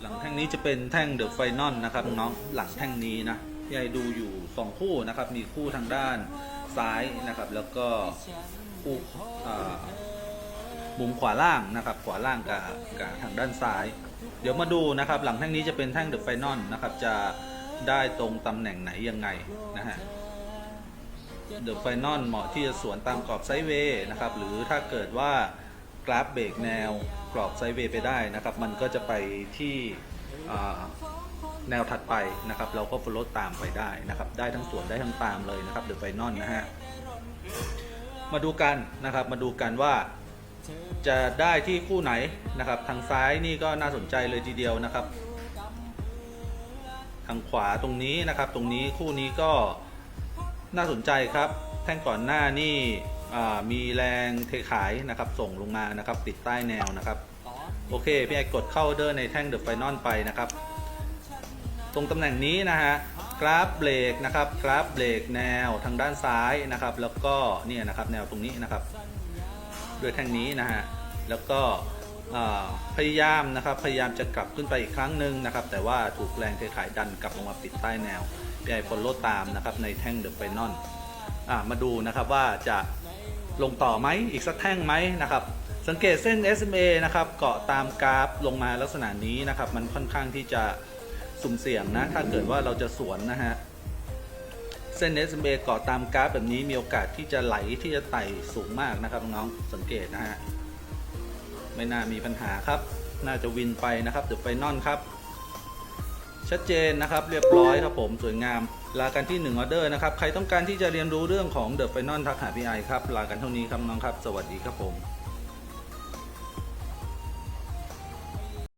หลังแท่งนี้จะเป็นแท่งเดอะไฟนอลนะครับน้องหลังแท่งนี้นะพี่ไอดูอยู่ 2 คู่นะครับ มีคู่ทางด้านซ้ายนะครับ แล้วก็คู่มุมขวาล่างนะครับ ขวาล่างกับกับทางด้านซ้าย เดี๋ยวมาดูนะครับ หลังแท่งนี้จะเป็นแท่งเดอะไฟนอลนะครับ จะได้ตรงตำแหน่งไหนยังไงนะฮะเดอะไฟนอลเหมาะที่จะสวนตามกรอบไซด์เวย์นะครับ หรือถ้าเกิดว่า ราฟเบรกแนวกรอบไซเวย์ไปได้นะครับ มันก็จะไปที่แนวถัดไปนะครับ เราก็ฟล o ตามไปได้นะครับ ได้ทั้งสวนได้ทั้งตามเลยนะครับเดอะไฟนอลนะฮะ มาดูกันนะครับ มาดูกันว่าจะได้ที่คู่ไหนนะครับ ทางซ้ายนี่ก็น่าสนใจเลยทีเดียวนะครับ ทางขวาตรงนี้นะครับ ตรงนี้คู่นี้ก็น่าสนใจครับ แท่งก่อนหน้านี่ มีแรงเทขายนะครับ ส่งลงมานะครับ ติดใต้แนวนะครับ โอเค พี่ไอกดเข้าเดอร์ในแท่งเดอะไฟนอลไปนะครับ ตรงตำแหน่งนี้นะฮะกราฟเบรกนะครับ กราฟเบรกแนวทางด้านซ้ายนะครับ แล้วก็เนี่ยนะครับแนวตรงนี้นะครับ ด้วยแท่งนี้นะฮะแล้วก็อ่าพยายามนะครับ พยายามจะกลับขึ้นไปอีกครั้งหนึ่งนะครับ แต่ว่าถูกแรงเทขายดันกลับลงมาปิดใต้แนวพี่ไอฟอลโล่ตามนะครับในแท่งเดอะไฟนอลอ่ามาดูนะครับว่าจะ ลงต่อไหมอีกสักแท่งไหมนะครับ สังเกตเส้น SMA นะครับเกาะตามกราฟลงมาลักษณะนี้นะครับ มันค่อนข้างที่จะสุ่มเสี่ยงนะถ้าเกิดว่าเราจะสวนนะฮะเส้น SMA เกาะตามกราฟแบบนี้มีโอกาสที่จะไหลที่จะไต่สูงมากนะครับน้องสังเกตนะฮะไม่น่ามีปัญหาครับ น่าจะวินไปนะครับเดี๋ยวไปนอนครับ ชัดเจนนะครับ เรียบร้อยครับผมสวยงาม ลากันที่1ออเดอร์นะครับ ใครต้องการที่จะเรียนรู้เรื่องของเดอะไฟนอลทักหาพี่ไอครับ ลากันเท่านี้ครับน้องครับ สวัสดีครับผม